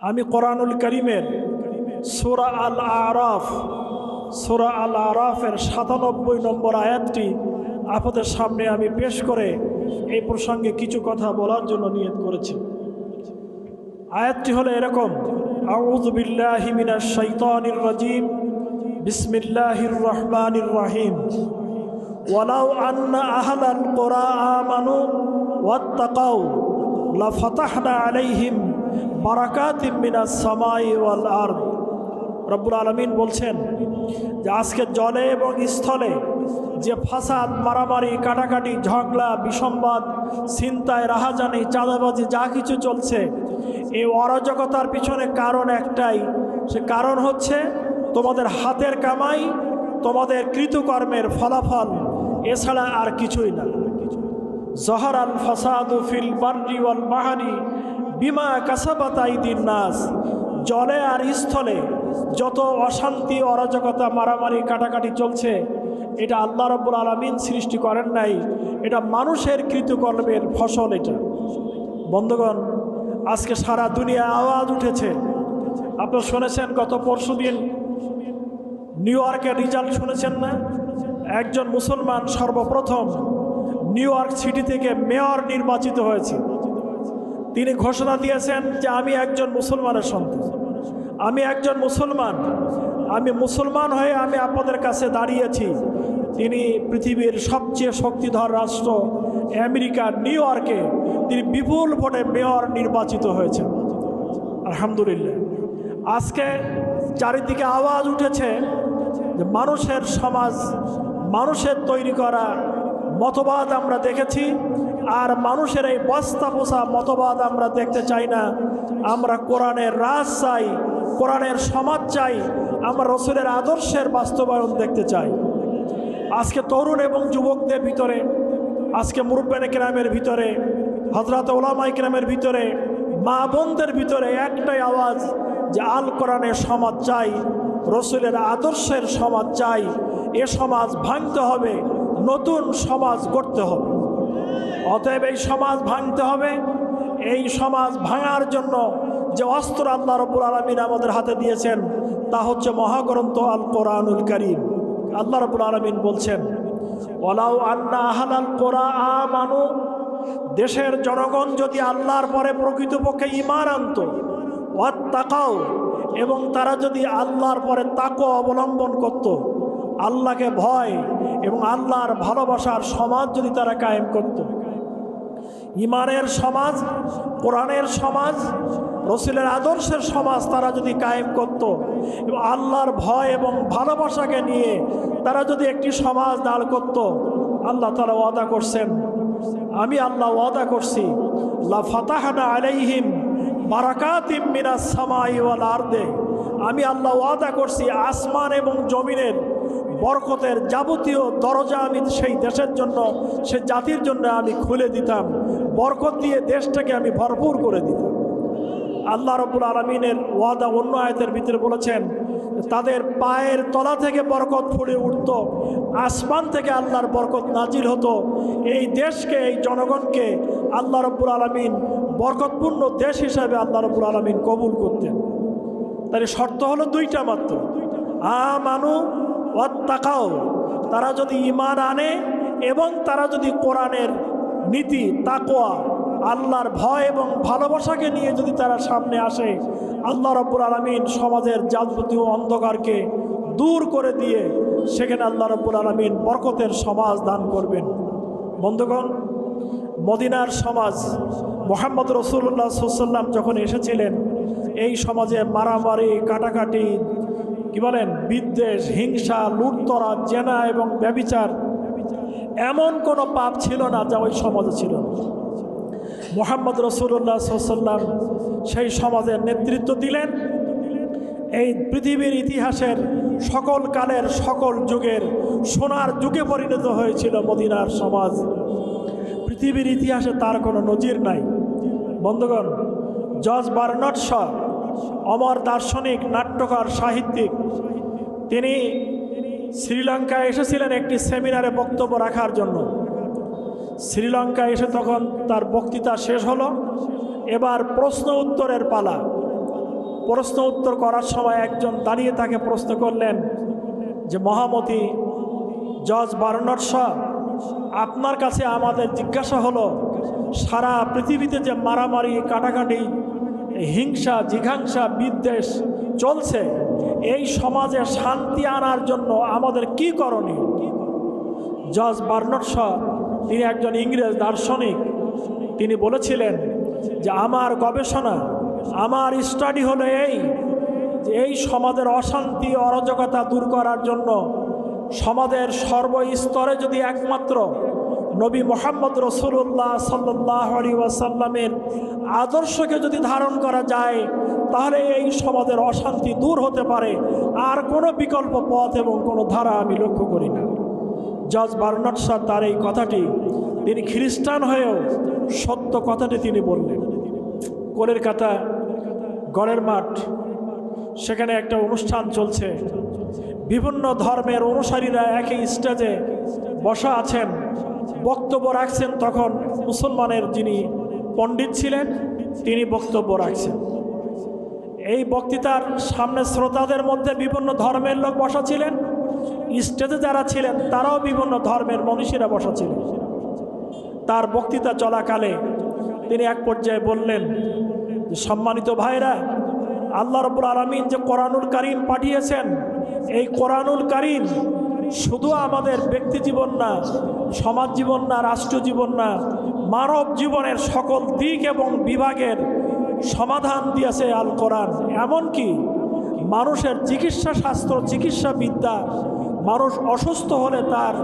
আমি কোরআনুল করিমের সুরা আল আরাফ সুরা আল আরাফের সাতানব্বই নম্বর আয়াতটি আপনাদের সামনে আমি পেশ করে এই প্রসঙ্গে কিছু কথা বলার জন্য নিয়ত করেছি। আয়াতটি হলো এরকম, আউযু বিল্লাহি মিনাশ শাইতানির রাজিম, বিসমিল্লাহির রহমানির রহিম। ওয়ালাউ আন্না আহলাল কোরআ আমানু, ওয়াত্তাকাউ, লাফাতাহনা আরদ। রব্বুল আলমিন বলছেন যে আজকে জলে এবং স্থলে যে ফাসাদ, মারামারি, কাটাকাটি, ঝগড়া, বিসম্বাদ ছিনতায় রাহাজানি, চাঁদাবাজি, যা কিছু চলছে, এই অরাজকতার পিছনে কারণ একটাই। সে কারণ হচ্ছে তোমাদের হাতের কামাই, তোমাদের কৃতকর্মের ফলাফল, এছাড়া আর কিছুই না। জহর আল ফাসাদু ফিল বার্রি ওয়াল বাহারি বিমা কাসাবাতাই দিন নাস জলে আর স্থলে যত অশান্তি, অরাজকতা, মারামারি, কাটাকাটি চলছে, এটা আল্লাহ রব্বুল আলমিন সৃষ্টি করেন নাই। এটা মানুষের কৃতকর্মের ফসল এটা। বন্ধুগণ, আজকে সারা দুনিয়া আওয়াজ উঠেছে। আপনারা শুনেছেন গত পরশু দিন নিউ ইয়র্কের রেজাল্ট শুনেছেন না? একজন মুসলমান সর্বপ্রথম নিউ ইয়র্ক সিটি থেকে মেয়র নির্বাচিত হয়েছে। তিনি ঘোষণা দিয়েছেন যে আমি একজন মুসলমানের সন্তান আমি একজন মুসলমান। আমি মুসলমান হয়ে আমি আপনাদের কাছে দাঁড়িয়েছি। তিনি পৃথিবীর সবচেয়ে শক্তিধর রাষ্ট্র আমেরিকার নিউ ইয়র্কে। তিনি বিপুল ভোটে মেয়র নির্বাচিত হয়েছেন। আলহামদুলিল্লাহ। আজকে চারিদিকে আওয়াজ উঠেছে যে মানুষের সমাজ, মানুষের তৈরি করা মতবাদ আমরা দেখেছি। আর মানুষের এই বস্তা পোষা মতবাদ আমরা দেখতে চাই না। আমরা কোরআনের রাজ চাই, কোরআনের সমাজ চাই, আমরা রসুলের আদর্শের বাস্তবায়ন দেখতে চাই। আজকে তরুণ এবং যুবকদের ভিতরে, আজকে মুরব্বেন গ্রামের ভিতরে হজরত ওলামাই গ্রামের ভিতরে, মা বোনদের ভিতরে একটাই আওয়াজ যে আল কোরআনের সমাজ চাই, রসুলের আদর্শের সমাজ চাই, এ সমাজ ভাঙতে হবে, নতুন সমাজ গড়তে হবে। অতএব এই সমাজ ভাঙতে হবে। এই সমাজ ভাঙার জন্য যে অস্ত্র আল্লাহ রব্বুল আলমিন আমাদের হাতে দিয়েছেন, তা হচ্ছে মহাগ্রন্থ আল কোরআনুল করিম। আল্লাহ রব্বুল আলমিন বলছেন ওলাউ আন্না আহালাল কোরআ আমানু। দেশের জনগণ যদি আল্লাহর পরে প্রকৃতপক্ষে ইমান আনত তাকাও এবং তারা যদি আল্লাহর পরে তাকো অবলম্বন করত, আল্লাহকে ভয় এবং আল্লাহর ভালোবাসার সমাজ যদি তারা কায়েম করত। ইমানের সমাজ, কোরআনের সমাজ, রসুলের আদর্শের সমাজ তারা যদি কায়েম করত এবং আল্লাহর ভয় এবং ভালোবাসাকে নিয়ে তারা যদি একটি সমাজ দাঁড় করত, আল্লাহ তারা ওয়াদা করছেন। আমি আল্লাহ ওয়াদা করছি, লা ফাতাহানা আলাইহিম বারাকাতিম মিনাস সামাই ওয়াল আমি আল্লাহ ওয়াদা করছি, আসমান এবং জমিনের বরকতের যাবতীয় দরজা আমি সেই দেশের জন্য সে জাতির জন্য আমি খুলে দিতাম। বরকত দিয়ে দেশটাকে আমি ভরপুর করে দিতাম। আল্লাহ রব্বুল আলমিনের ওয়াদা অন্য আয়তের ভিতরে বলেছেন, তাদের পায়ের তলা থেকে বরকত ফুটে উঠত, আসমান থেকে আল্লাহর বরকত নাজিল হতো। এই দেশকে, এই জনগণকে আল্লাহ রব্বুল আলমিন বরকতপূর্ণ দেশ হিসাবে আল্লাহ রব্বুল আলমিন কবুল করতেন। তাহলে শর্ত হলো দুইটা মাত্র। আ মানু তাকাও তারা যদি ইমান আনে এবং তারা যদি কোরআনের নীতি তাকোয়া আল্লাহর ভয় এবং ভালোবাসাকে নিয়ে যদি তারা সামনে আসে, আল্লাহ রব্বুল আলমিন সমাজের যাবতীয় অন্ধকারকে দূর করে দিয়ে সেখানে আল্লাহ রব্বুল আলমিন বরকতের সমাজ দান করবেন। বন্ধুগণ, মদিনার সমাজ, মোহাম্মদ রসুল্লাহ সাল্লাম যখন এসেছিলেন, এই সমাজে মারামারি, কাটাকাটি, কি বলেন, বিদ্বেষ, হিংসা, লুটতরা, জেনা এবং ব্যবিচার এমন কোনো পাপ ছিল না যা ওই সমাজে ছিল। মোহাম্মদ রসুল্লাহ সাল্লাম সেই সমাজের নেতৃত্ব দিলেন। এই পৃথিবীর ইতিহাসের সকল কালের সকল যুগের সোনার যুগে পরিণত হয়েছিল মদিনার সমাজ। পৃথিবীর ইতিহাসে তার কোনো নজির নাই। বন্ধুগণ, জজ বার্নট শ অমর দার্শনিক, নাট্যকার, সাহিত্যিক, তিনি শ্রীলঙ্কায় এসেছিলেন একটি সেমিনারে বক্তব্য রাখার জন্য। শ্রীলঙ্কা এসে তখন তার বক্তৃতা শেষ হলো। এবার প্রশ্ন উত্তরের পালা। প্রশ্ন উত্তর করার সময় একজন দাঁড়িয়ে তাকে প্রশ্ন করলেন যে, মহামতি, জজ বার্নার শাহ আপনার কাছে আমাদের জিজ্ঞাসা হলো, সারা পৃথিবীতে যে মারামারি, কাটাকাটি, হিংসা, জিঘাংসা, বিদ্বেষ চলছে এই সমাজে শান্তি আনার জন্য আমাদের কি করণীয়? জজ বার্নট শ, তিনি একজন ইংরেজ দার্শনিক। তিনি বলেছিলেন যে, আমার গবেষণা, আমার স্টাডি হলো এই, যে এই সমাজের অশান্তি, অরাজকতা দূর করার জন্য সমাজের সর্বস্তরে যদি একমাত্র নবী মোহাম্মদ রসুল্লাহ সাল্লাহ আলী ওয়াসাল্লামের আদর্শকে যদি ধারণ করা যায়, তাহলে এই সমাজের অশান্তি দূর হতে পারে। আর কোনো বিকল্প পথ এবং কোনো ধারা আমি লক্ষ্য করি না। জজ বার্নাট শাহ তার এই কথাটি, তিনি খ্রিস্টান হয়েও সত্য কথাটি তিনি বললেন। কোলের কাতা গড়ের মাঠ, সেখানে একটা অনুষ্ঠান চলছে। বিভিন্ন ধর্মের অনুসারীরা একই স্টেজে বসা আছেন। বক্তব্য রাখছেন তখন মুসলমানের যিনি পণ্ডিত ছিলেন, তিনি বক্তব্য রাখছেন। এই বক্তৃতার সামনে শ্রোতাদের মধ্যে বিভিন্ন ধর্মের লোক বসা ছিলেন, স্টেজে যারা ছিলেন, তারাও বিভিন্ন ধর্মের মনীষীরা বসা ছিলেন। তার বক্তৃতা চলাকালে তিনি এক পর্যায়ে বললেন সম্মানিত ভাইরা, আল্লাহ রবুল আলমিন যে কোরআনুল করিম পাঠিয়েছেন, এই কোরআনুল করিম শুধু আমাদের ব্যক্তি জীবন না, সমাজ জীবন না, রাষ্ট্র জীবন না, মানব জীবনের সকল দিক এবং বিভাগের সমাধান দিয়েছে আল কোরআন। এমনকি মানুষের চিকিৎসা শাস্ত্র, চিকিৎসা বিদ্যা, মানুষ অসুস্থ হলে তার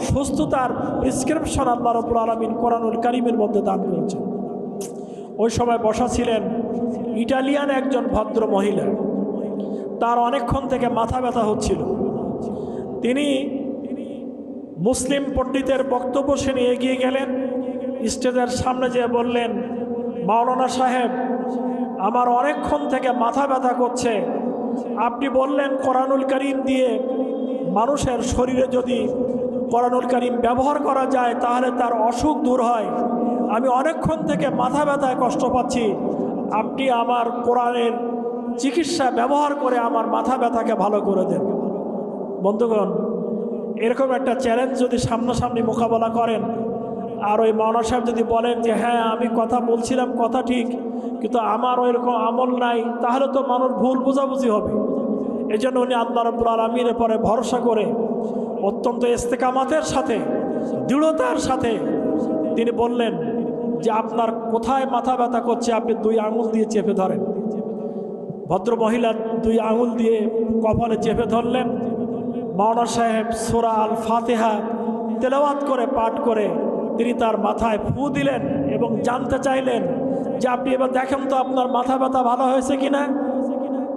সুস্থতার প্রেসক্রিপশন আল্লাহ রবুল আলমিন কোরআনুল করিমের মধ্যে দান করেছেন। ওই সময় বসা ছিলেন ইটালিয়ান একজন ভদ্র মহিলা। তার অনেকক্ষণ থেকে মাথা ব্যথা হচ্ছিল। তিনি মুসলিম পণ্ডিতের বক্তব্য শুনে এগিয়ে গেলেন। স্টেজের সামনে যেয়ে বললেন, মাওলানা সাহেব, আমার অনেকক্ষণ থেকে মাথা ব্যথা করছে। আপনি বললেন কোরআনুল করিম দিয়ে মানুষের শরীরে যদি কোরআনুল করিম ব্যবহার করা যায়, তাহলে তার অসুখ দূর হয়। আমি অনেকক্ষণ থেকে মাথা ব্যথায় কষ্ট পাচ্ছি। আপনি আমার কোরআনের চিকিৎসা ব্যবহার করে আমার মাথা ব্যথাকে ভালো করে দেন। বন্ধুগণ, এরকম একটা চ্যালেঞ্জ যদি সামনাসামনি মোকাবেলা করেন, আর ওই মাওনা সাহেব যদি বলেন যে হ্যাঁ আমি কথা বলছিলাম, কথা ঠিক, কিন্তু আমার ওইরকম আমল নাই, তাহলে তো মানুষ ভুল বোঝাবুঝি হবে। এই জন্য উনি আল্লাহ রব্বুল আলমীর পরে ভরসা করে অত্যন্ত ইস্তেকামাতের সাথে, দৃঢ়তার সাথে তিনি বললেন যে, আপনার কোথায় মাথা ব্যথা করছে, আপনি দুই আঙুল দিয়ে চেপে ধরেন। ভদ্র মহিলা দুই আঙুল দিয়ে কপালে চেপে ধরলেন মাওনা সাহেব সোরা আল ফাতেহা তেলাওয়াত করে, পাঠ করে, তিনি তার মাথায় ফু দিলেন এবং জানতে চাইলেন যে আপনি এবার দেখেন তো আপনার মাথা ব্যথা ভালো হয়েছে কিনা।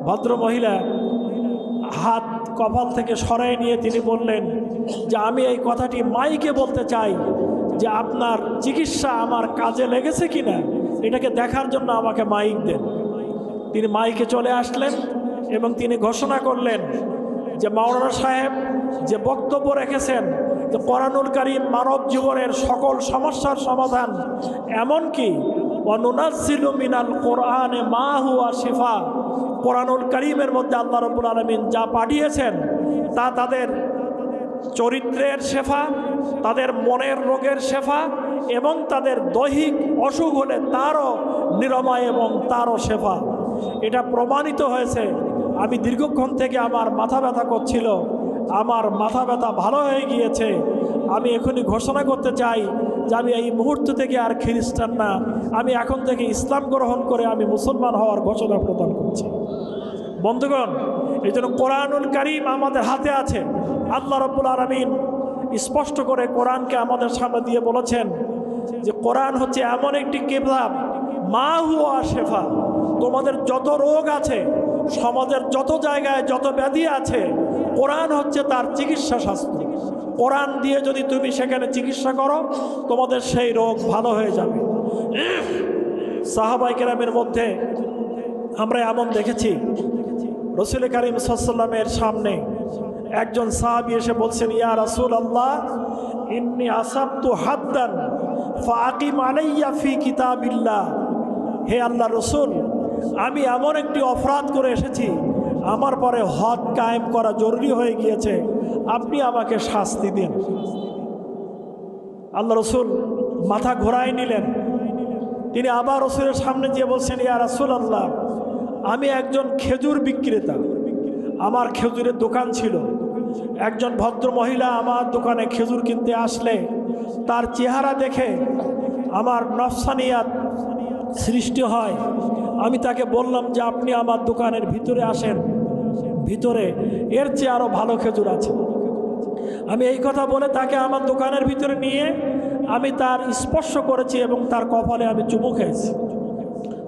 ভদ্র মহিলা হাত কপাল থেকে সরাই নিয়ে তিনি বললেন যে আমি এই কথাটি মাইকে বলতে চাই যে আপনার চিকিৎসা আমার কাজে লেগেছে কিনা, এটাকে দেখার জন্য আমাকে মাইক দেন। তিনি মাইকে চলে আসলেন এবং তিনি ঘোষণা করলেন যে মাওলানা সাহেব যে বক্তব্য রেখেছেন যে কোরআনুল কারিম মানব জীবনের সকল সমস্যার সমাধান এমনকি অনুনাজিলু মিনাল কোরআনে মা হুয়া শিফা, কোরআনুল করিমের মধ্যে আল্লাহ রবুল আলমিন যা পাঠিয়েছেন তা তাদের চরিত্রের শেফা, তাদের মনের রোগের শেফা এবং তাদের দৈহিক অসুখ হলে তারও নিরাময় এবং তারও শেফা। এটা প্রমাণিত হয়েছে আমি দীর্ঘক্ষণ থেকে আমার মাথা ব্যথা করছিল। আমার মাথা ব্যথা ভালো হয়ে গিয়েছে। আমি এখনই ঘোষণা করতে চাই যে আমি এই মুহূর্ত থেকে আর খ্রিস্টান না। আমি এখন থেকে ইসলাম গ্রহণ করে আমি মুসলমান হওয়ার ঘোষণা প্রদান করছি। বন্ধুগণ, এই জন্য কোরআনুল করিম আমাদের হাতে আছে। আল্লাহ রব্বুল আলমিন স্পষ্ট করে কোরআনকে আমাদের সামনে দিয়ে বলেছেন যে কোরআন হচ্ছে এমন একটি কিতাব, মা হুয়া শেফা। তোমাদের যত রোগ আছে সমাজের যত জায়গায় যত ব্যাধি আছে, কোরআন হচ্ছে তার চিকিৎসা শাস্ত্র। কোরআন দিয়ে যদি তুমি সেখানে চিকিৎসা করো, তোমাদের সেই রোগ ভালো হয়ে যাবে। সাহাবাই কেরামের মধ্যে আমরা এমন দেখেছি, রসুল করিম সাল্লামের সামনে একজন সাহাবি এসে বলছেন, ইয়া রাসুল আল্লাহ ইন্নি আসাবতু হাদ্দান ফাকিম আলাইয়া ফি কিতাবিল্লাহ। হে আল্লাহ রসুল আমি এমন একটি অপরাধ করে এসেছি, আমার পরে হদ কায়েম করা জরুরি হয়ে গিয়েছে, আপনি আমাকে শাস্তি দিন। আল্লাহ রসুল মাথা ঘোরায় নিলেন। তিনি আবার রসুলের সামনে গিয়ে বলছেন, ইয়া রাসুল আল্লাহ আমি একজন খেজুর বিক্রেতা। আমার খেজুরের দোকান ছিল। একজন ভদ্র মহিলা আমার দোকানে খেজুর কিনতে আসলে, তার চেহারা দেখে আমার নফসানিয়াত সৃষ্টি হয়। আমি তাকে বললাম যে আপনি আমার দোকানের ভিতরে আসেন। ভিতরে। এর চেয়ে আরও ভালো খেজুর আছে। আমি এই কথা বলে তাকে আমার দোকানের ভিতরে নিয়ে আমি তার স্পর্শ করেছি এবং তার কপালে আমি চুমু খেয়েছি।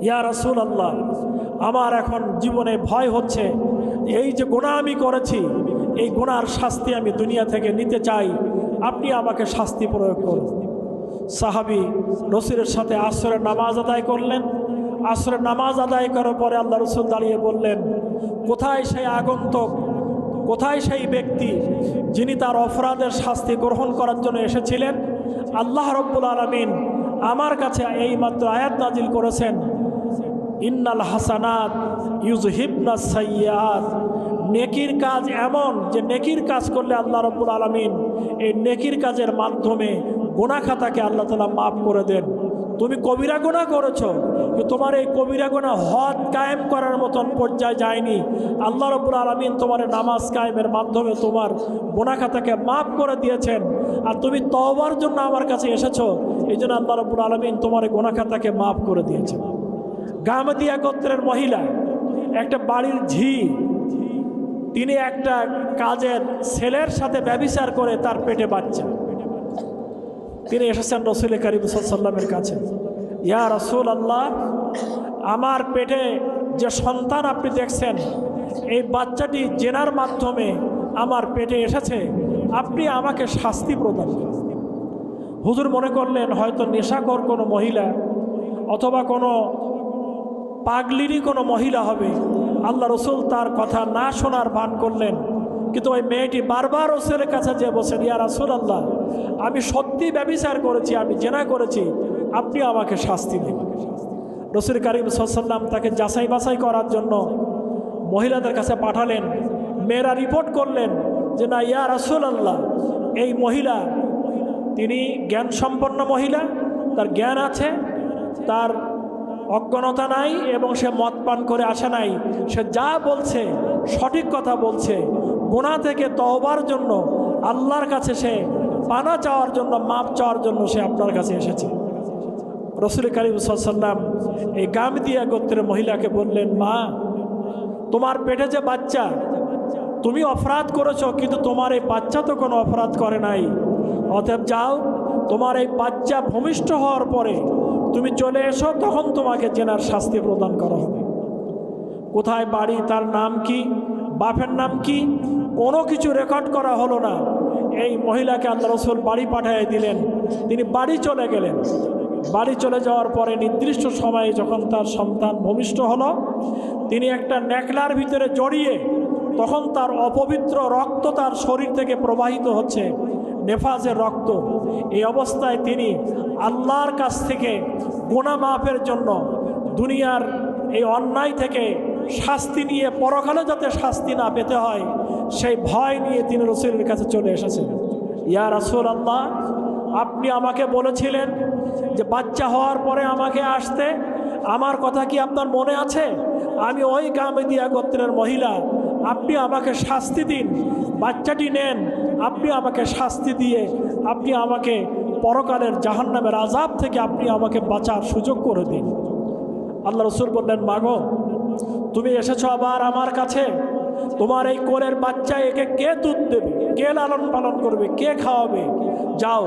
ইয়া রাসুল আল্লাহ আমার এখন জীবনে ভয় হচ্ছে। এই যে গোনা আমি করেছি, এই গোনার শাস্তি আমি দুনিয়া থেকে নিতে চাই। আপনি আমাকে শাস্তি প্রয়োগ করুন। সাহাবি রসুলের সাথে আসরের নামাজ আদায় করলেন। আসরের নামাজ আদায় করার পরে আল্লাহ রসুল দাঁড়িয়ে বললেন, কোথায় সেই আগন্তক? কোথায় সেই ব্যক্তি যিনি তার অপরাধের শাস্তি গ্রহণ করার জন্য এসেছিলেন? আল্লাহ রব্বুল আলমিন আমার কাছে এই মাত্র আয়াত নাজিল করেছেন, ইন্নাল হাসানাত ইউজহিবনা সাইয়াত নেকির কাজ এমন যে নেকির কাজ করলে আল্লাহ রব্বুল আলমিন এই নেকির কাজের মাধ্যমে গোনা খাতাকে আল্লাহ তালা মাফ করে দেন। তুমি কবিরা গোনা করেছ তোমার এই কবিরা গোনা হদ কায়েম করার মতন পর্যায়ে যায়নি। আল্লাহ রব্বুল আলমিন তোমার নামাজ কায়েমের মাধ্যমে তোমার গোনা খাতাকে মাফ করে দিয়েছেন। আর তুমি তওবার জন্য আমার কাছে এসেছ এই জন্য আল্লাহ রব্বুল আলমিন তোমার গোনা খাতাকে মাফ করে দিয়েছেন। গামদিয়া গোত্রের মহিলা, একটা বাড়ির ঝি, তিনি একটা কাজের ছেলের সাথে ব্যবিচার করে তার পেটে বাচ্চা। তিনি এসেছেন রসুল করিম সাল্লামের কাছে। ইয়া রসুল আল্লাহ আমার পেটে যে সন্তান আপনি দেখছেন, এই বাচ্চাটি জেনার মাধ্যমে আমার পেটে এসেছে, আপনি আমাকে শাস্তি প্রদান হুজুর মনে করলেন, হয়তো নেশাকর কোনো মহিলা অথবা কোনো পাগলিরই কোনো মহিলা হবে। আল্লাহ রসুল তার কথা না শোনার ভান করলেন, কিন্তু ওই মেয়েটি বারবার রসুলের কাছে যে বসেন, ইয়া রাসুল আল্লাহ আমি সত্যি ব্যবিচার করেছি, আমি জেনা করেছি, আপনি আমাকে শাস্তি দিন। রসুল করিম সাল্লাম তাকে যাচাই বাছাই করার জন্য মহিলাদের কাছে পাঠালেন, মেয়েরা রিপোর্ট করলেন যে, না, ইয়া রাসুল আল্লাহ এই মহিলা, তিনি জ্ঞান সম্পন্ন মহিলা, তার জ্ঞান আছে, তার অজ্ঞানতা নাই এবং সে মদ পান করে আসে নাই, সে যা বলছে, সঠিক কথা বলছে গোনা থেকে তহবার জন্য আল্লাহর কাছে সে পানা চাওয়ার জন্য, মাপ চাওয়ার জন্য সে আপনার কাছে এসেছে। রসুল করিম সাল্লাম এই গামদিয়া গোত্রের মহিলাকে বললেন, মা, তোমার পেটে যে বাচ্চা, তুমি অপরাধ করেছ, কিন্তু তোমার এই বাচ্চা তো কোনো অপরাধ করে নাই। অতএব যাও, তোমার এই বাচ্চা ভূমিষ্ঠ হওয়ার পরে তুমি চলে এসো, তখন তোমাকে জেনার শাস্তি প্রদান করা হবে। কোথায় বাড়ি, তার নাম কি, বাপের নাম কি, কোনো কিছু রেকর্ড করা হলো না। এই মহিলাকে আল্লাহ রসুল বাড়ি পাঠিয়ে দিলেন। তিনি বাড়ি চলে গেলেন। বাড়ি চলে যাওয়ার পরে নির্দিষ্ট সময়ে যখন তার সন্তান ভূমিষ্ঠ হলো, তিনি একটা ন্যাকলার ভিতরে জড়িয়ে তখন তার অপবিত্র রক্ত তার শরীর থেকে প্রবাহিত হচ্ছে, নেফাজের রক্ত। এই অবস্থায় তিনি আল্লাহর কাছ থেকে গোনা মাফের জন্য দুনিয়ার এই অন্যায় থেকে শাস্তি নিয়ে পরকালে যাতে শাস্তি না পেতে হয়, সেই ভয় নিয়ে তিনি রসুলের কাছে চলে এসেছেন। ইয়া রাসুল আল্লাহ আপনি আমাকে বলেছিলেন যে বাচ্চা হওয়ার পরে আমাকে আসতে, আমার কথা কি আপনার মনে আছে? আমি ওই গামেদিয়া গোত্রের মহিলা, আপনি আমাকে শাস্তি দিন, বাচ্চাটি নেন, আপনি আমাকে শাস্তি দিয়ে, আপনি আমাকে পরকালের জাহান্নামের আজাব থেকে আপনি আমাকে বাঁচার সুযোগ করে দিন। আল্লাহ রসুল বললেন, মাগো তুমি এসেছ আবার আমার কাছে? তোমার এই কোলের বাচ্চা একে কে দুধ দেবে? কে লালন পালন করবে? কে খাওয়াবে? যাও,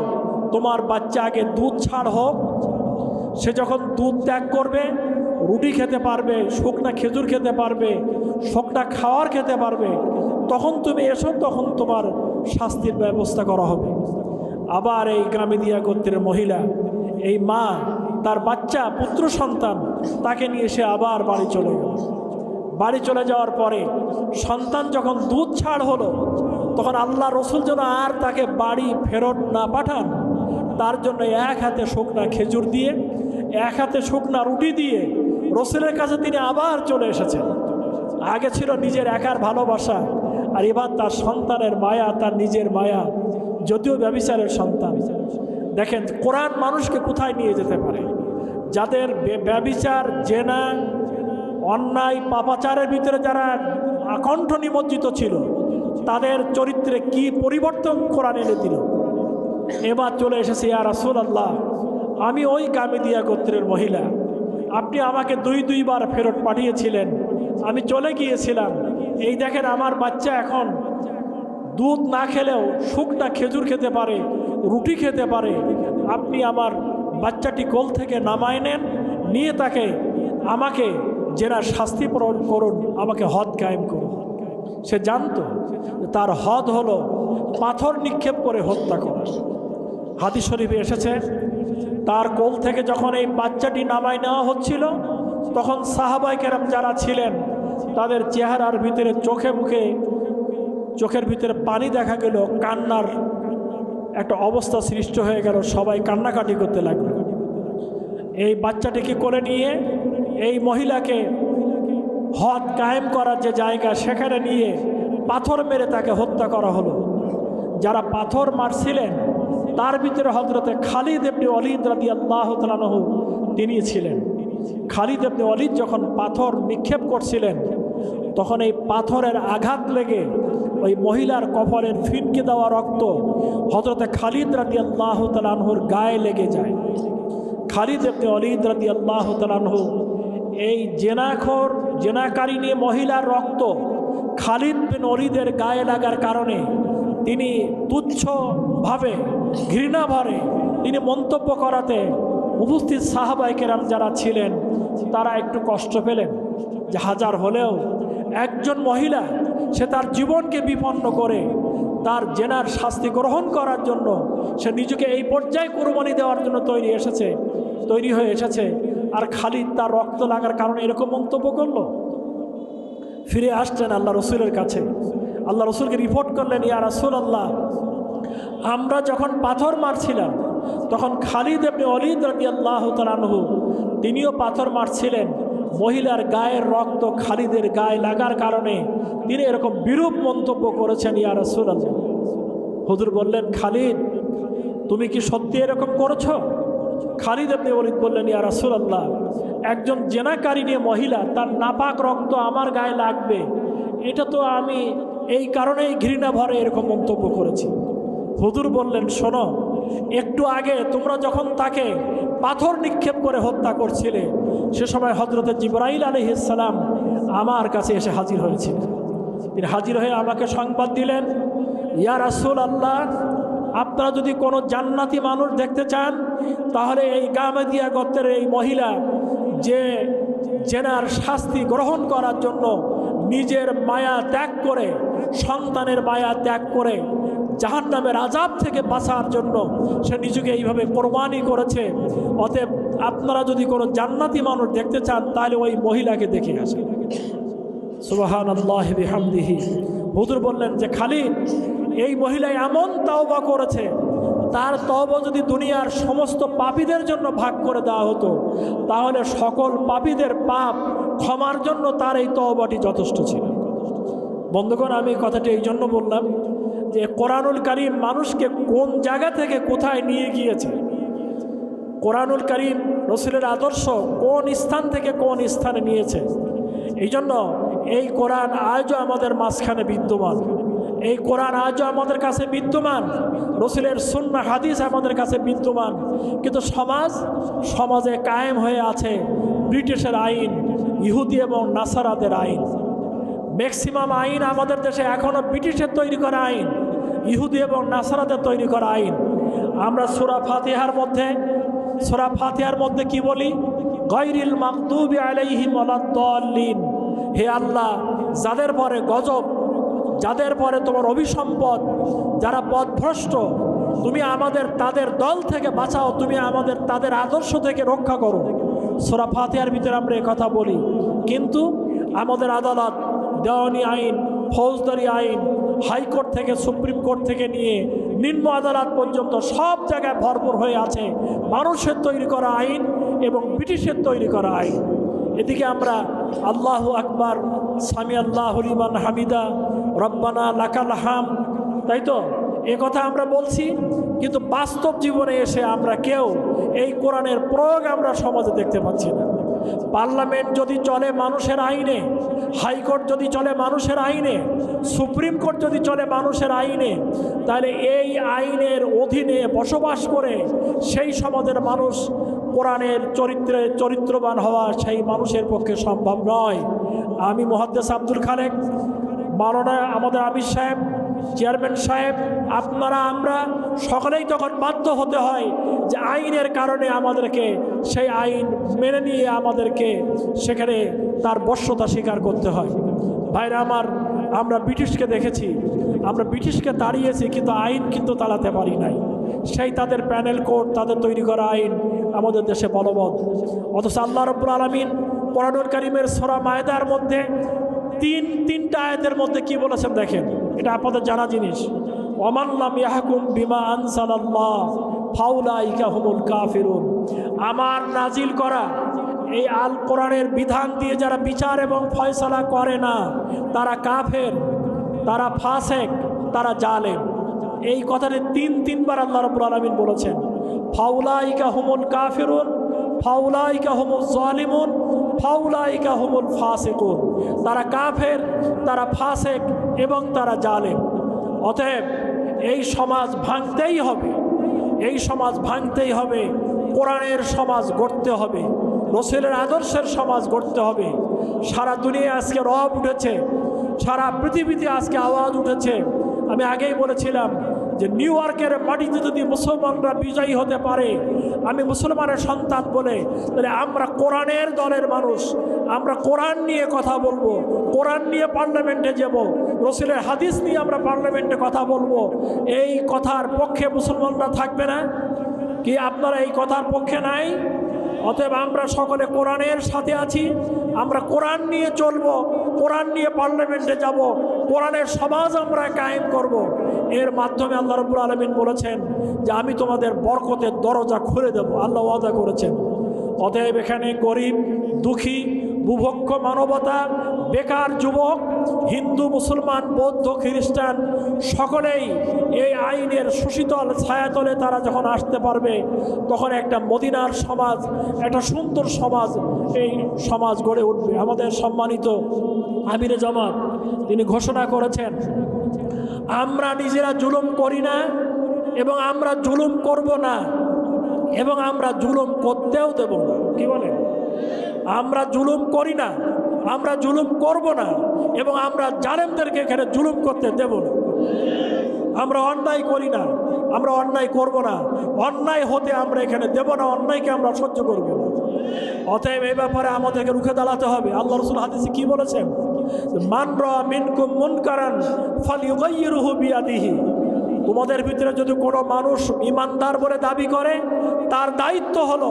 তোমার বাচ্চা আগে দুধ ছাড় হোক। সে যখন দুধ ত্যাগ করবে, রুটি খেতে পারবে, শুকনা খেজুর খেতে পারবে, শুকনা খাওয়ার খেতে পারবে, তখন তুমি এসো, তখন তোমার শাস্তির ব্যবস্থা করা হবে। আবার এই গামিদিয়া গোত্রের মহিলা, এই মা, তার বাচ্চা, পুত্র, সন্তান, তাকে নিয়ে সে আবার বাড়ি চলে গেল। বাড়ি চলে যাওয়ার পরে সন্তান যখন দুধ ছাড় হলো, তখন আল্লাহ রসুল যেন আর তাকে বাড়ি ফেরত না পাঠান, তার জন্য এক হাতে শুকনা খেজুর দিয়ে, এক হাতে শুকনা রুটি দিয়ে রসুলের কাছে তিনি আবার চলে এসেছেন। আগে ছিল নিজের একার ভালোবাসা, আর এবার তার সন্তানের মায়া, তার নিজের মায়া, যদিও ব্যবিচারের সন্তান। দেখেন, কোরআন মানুষকে কোথায় নিয়ে যেতে পারে? যাদের ব্যবিচার, জেনা অন্যায় পাপাচারের ভিতরে যারা আকণ্ঠ নিমজ্জিত ছিল, তাদের চরিত্রে কি পরিবর্তন কোরআন এনে দিল? এবার চলে এসেছে, ইয়া রাসুল আল্লাহ আমি ওই কামিদিয়া গোত্রের মহিলা। আপনি আমাকে দুই দুইবার ফেরত পাঠিয়েছিলেন। আমি চলে গিয়েছিলাম। এই দেখেন আমার বাচ্চা এখন দুধ না খেলেও শুকনা খেজুর খেতে পারে, রুটি খেতে পারে। আপনি আমার বাচ্চাটি কোল থেকে নামায় নেন, নিয়ে তাকে আমাকে জেনার শাস্তি প্রদান করুন, আমাকে হদ কায়েম করুন। সে জানতো তার হদ হলো পাথর নিক্ষেপ করে হত্যা করা। হাদিস শরীফে এসেছে, তার কোল থেকে যখন এই বাচ্চাটি নামায় নেওয়া হচ্ছিল, তখন সাহাবাই কেরাম যারা ছিলেন, তাদের চেহারার ভিতরে চোখে মুখে, চোখের ভিতরে পানি দেখা গেল, কান্নার একটা অবস্থা সৃষ্টি হয়ে গেল, সবাই কান্নাকাটি করতে লাগল। এই বাচ্চাটিকে করে নিয়ে এই মহিলাকে হদ কায়েম করার যে জায়গা, সেখানে নিয়ে পাথর মেরে তাকে হত্যা করা হলো। যারা পাথর মারছিলেন, তার ভিতরে হজরতে খালিদ এমনি অলিদ রাদি আল্লাহ তালানহ তিনি ছিলেন। খালিদ এমনি অলিদ যখন পাথর নিক্ষেপ করছিলেন, তখন এই পাথরের আঘাত লেগে ওই মহিলার কপালের ফিনকে দেওয়া রক্ত হজরতে খালিদ রাদি আল্লাহ তালানহুর গায়ে লেগে যায়। খালিদ এমনি অলিদ রাদি আল্লাহ তালানহু এই জেনাখর জেনাকারিনী মহিলার রক্ত খালিদ বিন অলিদের গায়ে লাগার কারণে তিনি তুচ্ছভাবে ঘৃণা ভরে তিনি মন্তব্য করাতে উপস্থিত সাহাবাইকেরাম যারা ছিলেন, তারা একটু কষ্ট পেলেন যে হাজার হলেও একজন মহিলা সে তার জীবনকে বিপন্ন করে, তার জেনার শাস্তি গ্রহণ করার জন্য সে নিজেকে এই পর্যায়ে কোরবানি দেওয়ার জন্য তৈরি এসেছে, তৈরি হয়ে এসেছে। আর খালিদ তার রক্ত লাগার কারণে এরকম মন্তব্য করল? ফিরে আসছেন আল্লাহ রসুলের কাছে। আল্লাহ রসুলকে রিপোর্ট করলেন, ইয়া রাসুল আল্লাহ আমরা যখন পাথর মারছিলাম, তখন খালিদ এমনি অলিদ রবি আল্লাহ তালানহু তিনিও পাথর মারছিলেন। মহিলার গায়ের রক্ত খালিদের গায়ে লাগার কারণে তিনি এরকম বিরূপ মন্তব্য করেছেন, ইয়া রাসুল আল্লাহ হুজুর বললেন, খালিদ, তুমি কি সত্যি এরকম করেছ? খালিদ আপনি ওলিদ বললেন, ইয়া রাসুল আল্লাহ একজন জেনাকারিনী মহিলা, তার নাপাক রক্ত আমার গায়ে লাগবে। এটা তো আমি এই কারণেই ঘৃণা ভরে এরকম মন্তব্য করেছি। হুজুর বললেন, শোনো, একটু আগে তোমরা যখন তাকে পাথর নিক্ষেপ করে হত্যা করছিলে, সে সময় হজরত জিব্রাইল আলহিসাল্লাম আমার কাছে এসে হাজির হয়েছিলেন। তিনি হাজির হয়ে আমাকে সংবাদ দিলেন, ইয়া রাসুল আল্লাহ আপনারা যদি কোনো জান্নাতি মানুষ দেখতে চান তাহলে এই গামেদিয়া গোত্রের এই মহিলা যে জেনার শাস্তি গ্রহণ করার জন্য নিজের মায়া ত্যাগ করে, সন্তানের মায়া ত্যাগ করে জাহান নামের আজাব থেকে বাঁচার জন্য সে নিজেকে এইভাবে কোরবানি করেছে। অতএব আপনারা যদি কোনো জান্নাতি মানুষ দেখতে চান, তাহলে ওই মহিলাকে দেখে আসেন। সুবাহান হুজুর বললেন যে খালি এই মহিলা এমন তওবা করেছে তার তব যদি দুনিয়ার সমস্ত পাপীদের জন্য ভাগ করে দেওয়া হতো, তাহলে সকল পাপীদের পাপ ক্ষমার জন্য তার এই তওবাটি যথেষ্ট ছিল। বন্ধুগণ, আমি কথাটি এই জন্য বললাম যে কোরআনুল কারিম মানুষকে কোন জায়গা থেকে কোথায় নিয়ে গিয়েছে? কোরআনুল করিম রসুলের আদর্শ কোন স্থান থেকে কোন স্থানে নিয়েছে? এই জন্য এই কোরআন আজও আমাদের মাঝখানে বিদ্যমান। এই কোরআন আজও আমাদের কাছে বিদ্যমান। রসুলের সুন্না হাদিস আমাদের কাছে বিদ্যমান। কিন্তু সমাজ, সমাজে কায়েম হয়ে আছে ব্রিটিশের আইন, ইহুদি এবং নাসারাদের আইন। ম্যাক্সিমাম আইন আমাদের দেশে এখনও ব্রিটিশের তৈরি করা আইন, ইহুদি এবং নাসারাদের তৈরি করা আইন। আমরা সুরা ফাতিহার মধ্যে, সুরা ফাতিহার মধ্যে কি বলি? গৈরিল মাকদুবি আলাইহিম হে আল্লাহ, যাদের পরে গজব যাদের পরে তোমার অভিসম্পদ, যারা পথভ্রষ্ট, তুমি আমাদের তাদের দল থেকে বাঁচাও, তুমি আমাদের তাদের আদর্শ থেকে রক্ষা করো। সোরা ফাতিহার ভিতরে আমরা কথা বলি, কিন্তু আমাদের আদালত দেওয়ানি আইন, ফৌজদারি আইন, হাইকোর্ট থেকে, সুপ্রিম কোর্ট থেকে নিয়ে নিম্ন আদালত পর্যন্ত সব জায়গায় ভরপুর হয়ে আছে মানুষের তৈরি করা আইন এবং ব্রিটিশের তৈরি করা আইন। এদিকে আমরা আল্লাহ আকবার সামি আল্লাহ হলিমান হামিদা রব্বানা লাকাল হাম। তাই তো? এ কথা আমরা বলছি, কিন্তু বাস্তব জীবনে এসে আমরা কেউ এই কোরআনের প্রয়োগ আমরা সমাজে দেখতে পাচ্ছি না। পার্লামেন্ট যদি চলে মানুষের আইনে, হাইকোর্ট যদি চলে মানুষের আইনে, সুপ্রিম কোর্ট যদি চলে মানুষের আইনে, তাহলে এই আইনের অধীনে বসবাস করে সেই সমাজের মানুষ কোরআনের চরিত্রে চরিত্রবান হওয়া সেই মানুষের পক্ষে সম্ভব নয়। আমি মহাদ্দেস আব্দুল খালেক। মাওলানা আমাদের আমির সাহেব, চেয়ারম্যান সাহেব, আপনারা, আমরা সকলেই তখন বাধ্য হতে হয় যে আইনের কারণে আমাদেরকে সেই আইন মেনে নিয়ে আমাদেরকে সেখানে তার বশ্যতা স্বীকার করতে হয়। ভাইরা আমার, আমরা ব্রিটিশকে দেখেছি, আমরা ব্রিটিশকে তাড়িয়েছি, কিন্তু আইন কিন্তু তাড়াতে পারি নাই। সেই তাদের প্যানেল কোড, তাদের তৈরি করা আইন আমাদের দেশে বলবৎ। অথচ আল্লাহ রব্বুল আলমিন কোরআনুল করিমের সোরা মায়দার মধ্যে তিন, তিনটা আয়াতের মধ্যে কি বলেছেন দেখেন? এটা আপনাদের জানা জিনিস। অমাল্লাম ইয়াহকুম বিমা আনসালাল্লাহ, ফাউলাইকা হুমুল কাফিরুন। আমার নাজিল করা এই আল কোরআনের বিধান দিয়ে যারা বিচার এবং ফয়সালা করে না, তারা কাফের, তারা ফাসেক, তারা জালেম। এই কথাটি তিন, তিনবার আল্লাহ রবুল আলমিন বলেছেন। ফাউলাইকা হুমুল কাফিরুন, ফাউলাইকা হুমুল জালিমুন ফাউলাইকা হুমুল ফাসেকুন। তারা কাফের, তারা ফাসেক এবং তারা জালেম। অতএব এই সমাজ ভাঙতেই হবে। এই সমাজ ভাঙতেই হবে। কোরআনের সমাজ গড়তে হবে। রসুলের আদর্শের সমাজ গড়তে হবে। সারা দুনিয়ায় আজকে রব উঠেছে। সারা পৃথিবীতে আজকে আওয়াজ উঠেছে। আমি আগেই বলেছিলাম যে নিউ ইয়র্কের মাটিতে যদি মুসলমানরা বিজয়ী হতে পারে, আমি মুসলমানের সন্তান বলে, তাহলে আমরা কোরআনের দলের মানুষ, আমরা কোরআন নিয়ে কথা বলব, কোরআন নিয়ে পার্লামেন্টে যাব, রসুলের হাদিস নিয়ে আমরা পার্লামেন্টে কথা বলব। এই কথার পক্ষে মুসলমানরা থাকবে না। কি আপনারা এই কথার পক্ষে নাই? অতএব আমরা সকলে কোরআনের সাথে আছি, আমরা কোরআন নিয়ে চলবো। কোরআন নিয়ে পার্লামেন্টে যাব, কোরআনের সমাজ আমরা কায়েম করব। এর মাধ্যমে আল্লাহ রব্বুল আলমিন বলেছেন যে আমি তোমাদের বরকতের দরজা খুলে দেব আল্লাহ ওয়াদা করেছেন অতএব এখানে গরিব, দুঃখী, বুভক্ষ, মানবতা, বেকার, যুবক হিন্দু, মুসলমান, বৌদ্ধ, খ্রিস্টান, সকলেই এই আইনের সুশীতল ছায়াতলে তারা যখন আসতে পারবে, তখন একটা মদিনার সমাজ, একটা সুন্দর সমাজ এই সমাজ গড়ে উঠবে। আমাদের সম্মানিত আমিরে জামাত, তিনি ঘোষণা করেছেন, আমরা নিজেরা জুলুম করি না এবং আমরা জুলুম করব না এবং আমরা জুলুম করতেও দেব না। কি বলেন? আমরা জুলুম করি না আমরা জুলুম করব না এবং আমরা জালেমদেরকে এখানে জুলুম করতে দেব না। আমরা অন্যায় করি না, আমরা অন্যায় করব না। অন্যায় হতে আমরা এখানে দেব না, অন্যায়কে আমরা সহ্য করব না। অতএব এই ব্যাপারে আমাদেরকে রুখে দাঁড়াতে হবে। আল্লাহ রসুল হাদিসে কি বলেছেন? মান রা মিনকুম মুনকারান ফালিউগাইয়িরুহু বিয়াদিহি। তোমাদের ভিতরে যদি কোনো মানুষ ইমানদার বলে দাবি করে, তার দায়িত্ব হলো,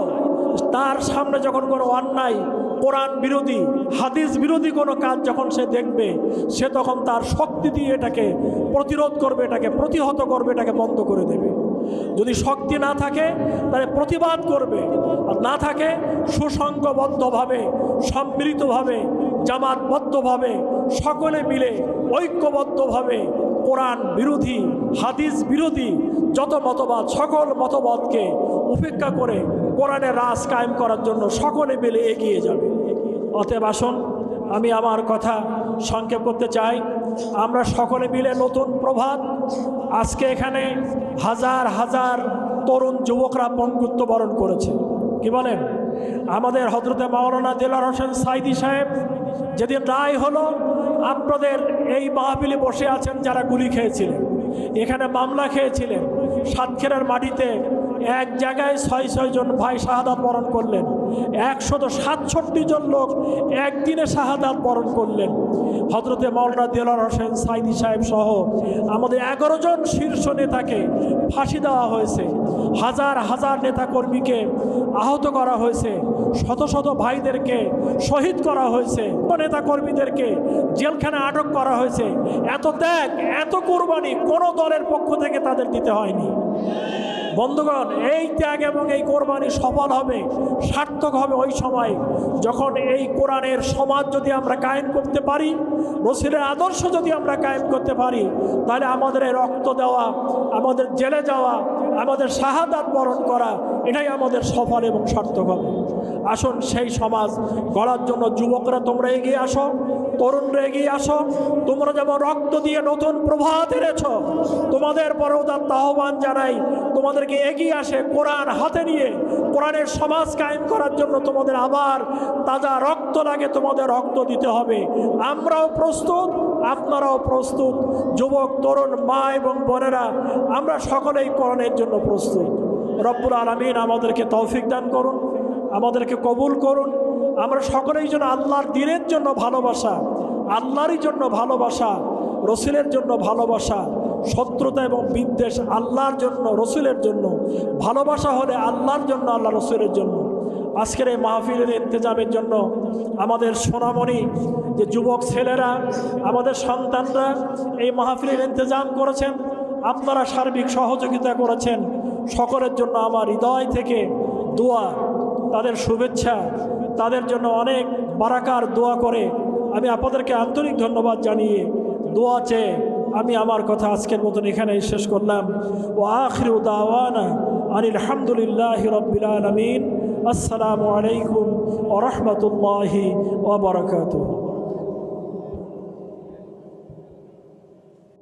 তার সামনে যখন কোনো অন্যায় কোরআন বিরোধী, হাদিস বিরোধী কোনো কাজ যখন সে দেখবে, সে তখন তার শক্তি দিয়ে এটাকে প্রতিরোধ করবে, এটাকে প্রতিহত করবে, এটাকে বন্ধ করে দেবে। যদি শক্তি না থাকে, তাহলে প্রতিবাদ করবে। আর না থাকে সুসংঘবদ্ধভাবে সম্মিলিতভাবে, জামাতবদ্ধভাবে, সকলে মিলে, ঐক্যবদ্ধভাবে কোরআন বিরোধী, হাদিস বিরোধী, যত মতবাদ, সকল মতবাদকে উপেক্ষা করে কোরআনের রাজ কায়েম করার জন্য সকলে মিলে এগিয়ে যাবে। অতএব আসুন, আমি আমার কথা সংক্ষেপ করতে চাই। আমরা সকলে মিলে নতুন প্রভাত, আজকে এখানে হাজার হাজার তরুণ যুবকরা পঙ্গুত্ব বরণ করেছে। কি বলেন? আমাদের হজরতে মাওলানা দিলার হোসেন সাইদি সাহেব, যেদিন রায় হলো, আপনাদের এই মাহফিলে বসে আছেন যারা গুলি খেয়েছিলেন। এখানে মামলা খেয়েছিলেন, সাতক্ষীরার মাটিতে এক জায়গায় ছয় ছয় জন ভাই শাহাদাত বরণ করলেন। একশত সাতষট্টি জন লোক একদিনে শাহাদাত বরণ করলেন। হজরতে মাওলানা দেলার হোসেন সাইদি সাহেব সহ আমাদের এগারো জন শীর্ষ নেতাকে ফাঁসি দেওয়া হয়েছে। হাজার হাজার নেতাকর্মীকে আহত করা হয়েছে। শত শত ভাইদেরকে শহীদ করা হয়েছে। নেতাকর্মীদেরকে জেলখানে আটক করা হয়েছে। এত ত্যাগ, এত কোরবানি কোনো দলের পক্ষ থেকে তাদের দিতে হয়নি। বন্ধুগণ, এই ত্যাগ এবং এই কোরবানি সফল হবে, সার্থক হবে ওই সময় যখন এই কোরআনের সমাজ যদি আমরা কায়েম করতে পারি, রসিলের আদর্শ যদি আমরা কায়েম করতে পারি, তাহলে আমাদের এই রক্ত দেওয়া, আমাদের জেলে যাওয়া, আমাদের শাহাদাত বরণ করা, এটাই আমাদের সফল এবং সার্থক হবে। আসুন সেই সমাজ গড়ার জন্য যুবকরা তোমরা এগিয়ে আসো তরুণরা এগিয়ে আসো। তোমরা যেমন রক্ত দিয়ে নতুন প্রভাত এনেছ, তোমাদের পরেও তার আহ্বান জানাই, তোমাদেরকে এগিয়ে আসে কোরআন হাতে নিয়ে। কোরআনের সমাজ কায়েম করার জন্য তোমাদের আবার তাজা রক্ত লাগে, তোমাদের রক্ত দিতে হবে। আমরাও প্রস্তুত, আপনারাও প্রস্তুত। যুবক, তরুণ, মা এবং বোনেরা, আমরা সকলেই কোরআনের জন্য প্রস্তুত। রব্বুল আলমিন আমাদেরকে তৌফিক দান করুন, আমাদেরকে কবুল করুন। আমরা সকলেই যেন আল্লাহর দিনের জন্য ভালোবাসা, আল্লাহরই জন্য ভালোবাসা, রসুলের জন্য ভালোবাসা, শত্রুতা এবং বিদ্বেষ আল্লাহর জন্য, রসুলের জন্য। ভালোবাসা হলে আল্লাহর জন্য, আল্লাহ রসুলের জন্য। আজকের এই মাহফিলের ইন্তজামের জন্য আমাদের সোনামণি, যে যুবক ছেলেরা, আমাদের সন্তানরা এই মাহফিলের ইন্তজাম করেছেন, আপনারা সার্বিক সহযোগিতা করেছেন। সকলের জন্য আমার হৃদয় থেকে দোয়া, তাদের শুভেচ্ছা তাদের জন্য অনেক বারাকার দোয়া করে। আমি আপনাদেরকে আন্তরিক ধন্যবাদ জানিয়ে দোয়া চেয়ে আমি আমার কথা আজকের মতন এখানেই শেষ করলাম। ও আখির দাওয়ানা আনিল হামদুলিল্লাহ রব্বিল আলমিন। আসসালামু আলাইকুম ও রহমতুল্লাহি ওবরাকাতুহ